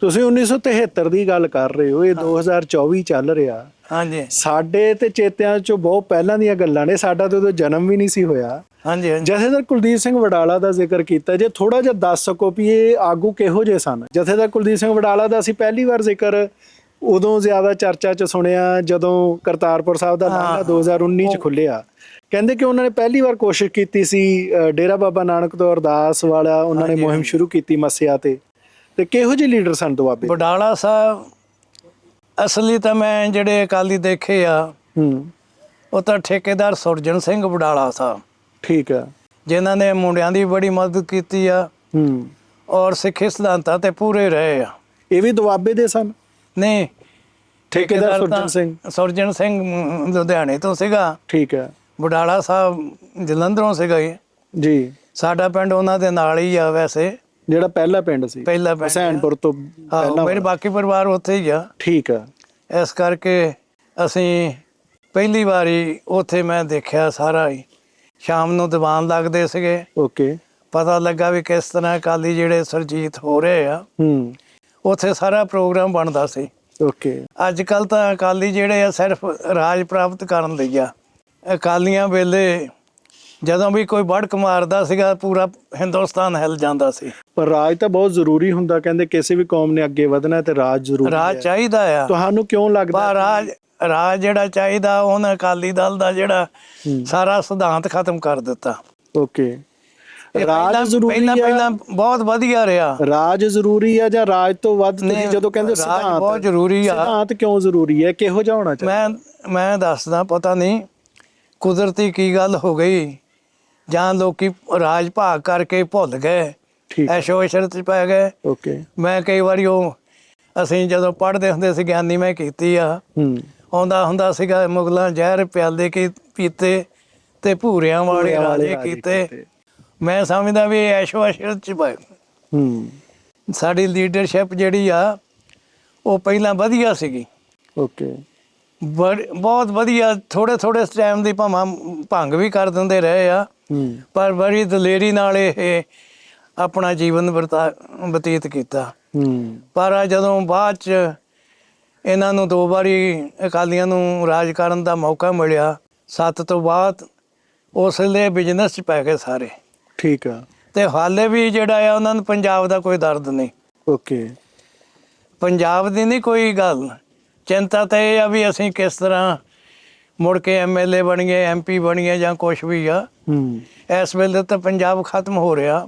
ਤੁਸੀਂ 1973 ਦੀ ਗੱਲ ਕਰ ਰਹੇ ਹੋ ਇਹ 2024 ਚੱਲ ਰਿਹਾ। ਹਾਂਜੀ। ਸਾਡੇ ਤੇ ਚੇਤਿਆਂ ਚੋਂ ਬਹੁਤ ਪਹਿਲਾਂ ਦੀਆਂ ਗੱਲਾਂ ਨੇ ਸਾਡਾ ਤਾਂ ਉਦੋਂ ਜਨਮ ਵੀ ਨਹੀਂ ਸੀ ਹੋਇਆ। ਹਾਂਜੀ ਹਾਂਜੀ। ਜਥੇਦਾਰ ਕੁਲਦੀਪ ਸਿੰਘ ਵਡਾਲਾ ਦਾ ਜ਼ਿਕਰ ਕੀਤਾ ਜੇ ਥੋੜਾ ਜਿਹਾ ਦੱਸ ਸਕੋ ਵੀ ਇਹ ਆਗੂ ਕਿਹੋ ਜਿਹੇ ਸਨ? ਜਥੇਦਾਰ ਕੁਲਦੀਪ ਸਿੰਘ ਵਡਾਲਾ ਦਾ ਅਸੀਂ ਪਹਿਲੀ ਵਾਰ ਜ਼ਿਕਰ ਉਦੋਂ ਜ਼ਿਆਦਾ ਚਰਚਾ 'ਚ ਸੁਣਿਆ ਜਦੋਂ ਕਰਤਾਰਪੁਰ ਸਾਹਿਬ ਦਾ ਲਾਂਘਾ 2019 'ਚ ਖੁੱਲਿਆ ਕਹਿੰਦੇ ਕਿ ਉਹਨਾਂ ਨੇ ਪਹਿਲੀ ਵਾਰ ਕੋਸ਼ਿਸ਼ ਕੀਤੀ ਸੀ ਡੇਰਾ ਬਾਬਾ ਨਾਨਕ ਤੋਂ ਅਰਦਾਸ ਵਾਲਾ ਉਹਨਾਂ ਨੇ ਮੁਹਿੰਮ ਸ਼ੁਰੂ ਕੀਤੀ ਮੱਸਿਆ ਤੇ। ਤੇ ਕਿਹੋ ਜਿਹੇ ਲੀਡਰ ਸਨ ਦੁਆਬੇ? ਬਡਾਲਾ ਸਾਹਿਬ ਅਸਲੀ ਤਾਂ ਮੈਂ ਜਿਹੜੇ ਅਕਾਲੀ ਦੇਖੇ ਆ ਹੂੰ। ਉਹ ਤਾਂ ਠੇਕੇਦਾਰ ਸੁਰਜਨ ਸਿੰਘ ਬਡਾਲਾ ਸਾਹਿਬ। ਠੀਕ ਆ। ਜਿਨ੍ਹਾਂ ਨੇ ਮੁੰਡਿਆਂ ਦੀ ਬੜੀ ਮਦਦ ਕੀਤੀ ਆ ਹੂੰ। ਔਰ ਸਿੱਖੀ ਸਿਧਾਂਤਾਂ ਤੇ ਪੂਰੇ ਰਹੇ ਆ। ਇਹ ਵੀ ਦੁਆਬੇ ਦੇ ਸਨ? ਨਹੀਂ। ਠੇਕੇਦਾਰ ਸੁਰਜਨ ਸਿੰਘ। ਸੁਰਜਨ ਸਿੰਘ ਲੁਧਿਆਣੇ ਤੋਂ ਸੀਗਾ। ਠੀਕ ਆ। ਬਡਾਲਾ ਸਾਹਿਬ ਜਲੰਧਰੋਂ ਸੀਗਾ ਜੀ। ਸਾਡਾ ਪਿੰਡ ਉਹਨਾਂ ਦੇ ਨਾਲ ਹੀ ਆ ਵੈਸੇ। ਜਿਹੜਾ ਪਹਿਲਾ ਪਿੰਡ ਸੀ ਪਹਿਲਾ ਪਿੰਡ ਹਸੈਨਪੁਰ ਤੋਂ ਆਹੋ, ਪਹਿਲਾਂ ਮੇਰੇ ਬਾਕੀ ਪਰਿਵਾਰ ਉੱਥੇ ਹੀ ਆ। ਠੀਕ ਆ। ਇਸ ਕਰਕੇ ਅਸੀਂ ਪਹਿਲੀ ਵਾਰੀ ਉੱਥੇ ਮੈਂ ਦੇਖਿਆ ਸਾਰਾ ਹੀ। ਸ਼ਾਮ ਨੂੰ ਦੀਵਾਨ ਲੱਗਦੇ ਸੀਗੇ। ਓਕੇ। ਪਤਾ ਲੱਗਾ ਵੀ ਕਿਸ ਤਰ੍ਹਾਂ ਅਕਾਲੀ ਜਿਹੜੇ ਸਰਜੀਤ ਹੋ ਰਹੇ ਆ ਹੂੰ। ਉੱਥੇ ਸਾਰਾ ਪ੍ਰੋਗਰਾਮ ਬਣਦਾ ਸੀ। ਓਕੇ। ਅੱਜ ਕੱਲ ਤਾਂ ਅਕਾਲੀ ਜਿਹੜੇ ਆ ਸਿਰਫ ਰਾਜ ਪ੍ਰਾਪਤ ਕਰਨ ਲਈ ਆ। ਅਕਾਲੀਆਂ ਵੇਲੇ ਜਦੋਂ ਵੀ ਕੋਈ ਵੜਕ ਮਾਰਦਾ ਸੀਗਾ ਪੂਰਾ ਹਿੰਦੁਸਤਾਨ ਹਿਲ ਜਾਂਦਾ ਸੀ। ਪਰ ਰਾਜ ਤਾਂ ਬਹੁਤ ਜ਼ਰੂਰੀ ਹੁੰਦਾ ਕਹਿੰਦੇ ਕਿਸੇ ਵੀ ਕੌਮ ਨੇ ਅੱਗੇ ਵਧਣਾ ਹੈ ਤੇ ਰਾਜ ਜ਼ਰੂਰੀ ਰਾਜ ਹੈ। ਚਾਹੀਦਾ ਆ। ਤੁਹਾਨੂੰ ਕਿਉਂ ਲੱਗਦਾ ਪਰ ਰਾਜ ਰਾਜ ਜਿਹੜਾ ਚਾਹੀਦਾ ਉਹਨੇ ਅਕਾਲੀ ਦਲ ਦਾ ਜਿਹੜਾ ਸਾਰਾ ਸਿਧਾਂਤ ਖਤਮ ਕਰ ਦਿੱਤਾ। ਓਕੇ। ਰਾਜ ਪਹਿਲਾਂ- ਜ਼ਰੂਰੀ ਪਹਿਲਾਂ ਆ। ਪਹਿਲਾਂ ਬਹੁਤ ਵਧੀਆ ਰਿਹਾ। ਰਾਜ ਜ਼ਰੂਰੀ ਆ ਜਾਂ ਰਾਜ ਤੋਂ ਵੱਧ ਤੁਸੀਂ ਜਦੋਂ ਕਹਿੰਦੇ ਰਾਜ ਸਿਧਾਂਤ? ਬਹੁਤ ਜ਼ਰੂਰੀ ਆ। ਸਿਧਾਂਤ ਕਿਉਂ ਜ਼ਰੂਰੀ ਹੈ? ਕਿਹੋ ਜਿਹਾ ਹੋਣਾ ਚਾਹੀਦਾ? ਮੈਂ ਮੈਂ ਦੱਸਦਾ ਪਤਾ ਨਹੀਂ ਕੁਦਰਤੀ ਕੀ ਗੱਲ ਹੋ ਗਈ? ਜਾਂ ਲੋਕੀ ਰਾਜ ਭਾਗ ਕਰਕੇ ਭੁੱਲ ਗਏ? ਠੀਕ। ਐਸ਼ੋ ਇਸ਼ਰਤ ਚ ਪੈ ਗਏ। ਓਕੇ ਮੈਂ ਕਈ ਵਾਰੀ ਉਹ ਅਸੀਂ ਜਦੋਂ ਪੜ੍ਹਦੇ ਹੁੰਦੇ ਸੀ ਗਿਆਨੀ ਮੈਂ ਕੀਤੀ ਆ। ਹੂੰ। ਆਉਂਦਾ ਹੁੰਦਾ ਸੀਗਾ ਮੁਗਲਾਂ ਜ਼ਹਿਰ ਪਿਆਲੇ ਕੀ ਪੀਤੇ ਤੇ ਭੂਰਿਆਂ ਵਾਲੇ ਭੂਰਿਆਂ ਵਾਲੇ ਰਾਜੇ ਰਾਜੇ ਕੀਤੇ। ਕੀਤੇ। ਮੈਂ ਸਮਝਦਾ ਵੀ ਇਹ ਐਸ਼ੋ ਇਸ਼ਰਤ ਚ ਪਏ ਹੂੰ। ਸਾਡੀ ਲੀਡਰਸ਼ਿਪ ਜਿਹੜੀ ਆ ਉਹ ਪਹਿਲਾਂ ਵਧੀਆ ਸੀਗੀ। ਓਕੇ ਬੜ- ਬਹੁਤ ਵਧੀਆ ਥੋੜੇ ਥੋੜੇ ਟਾਈਮ ਦੀ ਭਾਵਾਂ ਭੰਗ ਵੀ ਕਰ ਦਿੰਦੇ ਰਹੇ ਆ। ਹੂੰ। ਪਰ ਬੜੀ ਦਲੇਰੀ ਨਾਲ ਇਹ ਆਪਣਾ ਜੀਵਨ ਵਰਤਾ ਬਤੀਤ ਕੀਤਾ। ਹੂੰ। ਪਰ ਜਦੋਂ ਬਾਅਦ ਚ ਇਹਨਾਂ ਨੂੰ ਦੋ ਵਾਰੀ ਅਕਾਲੀਆਂ ਨੂੰ ਰਾਜ ਕਰਨ ਦਾ ਮੌਕਾ ਮਿਲਿਆ ਸੱਤ ਤੋਂ ਬਾਅਦ ਉਸ ਲਈ ਬਿਜ਼ਨਸ ਚ ਪੈ ਗਏ ਸਾਰੇ। ਠੀਕ ਆ। ਤੇ ਹਾਲੇ ਵੀ ਜਿਹੜਾ ਆ ਉਹਨਾਂ ਨੂੰ ਪੰਜਾਬ ਦਾ ਕੋਈ ਦਰਦ ਨਹੀਂ। ਓਕੇ। ਪੰਜਾਬ ਦੀ ਨਹੀਂ ਕੋਈ ਗੱਲ। ਚਿੰਤਾ ਤਾਂ ਇਹ ਆ ਵੀ ਅਸੀਂ ਕਿਸ ਤਰ੍ਹਾਂ ਮੁੜ ਕੇ ਐਮਐਲਏ ਬਣੀਏ ਐਮਪੀ ਬਣੀਏ ਜਾਂ ਕੁਝ ਵੀ ਆ। ਹੂੰ। ਇਸ ਵੇਲੇ ਤਾਂ ਪੰਜਾਬ ਖਤਮ ਹੋ ਰਿਹਾ।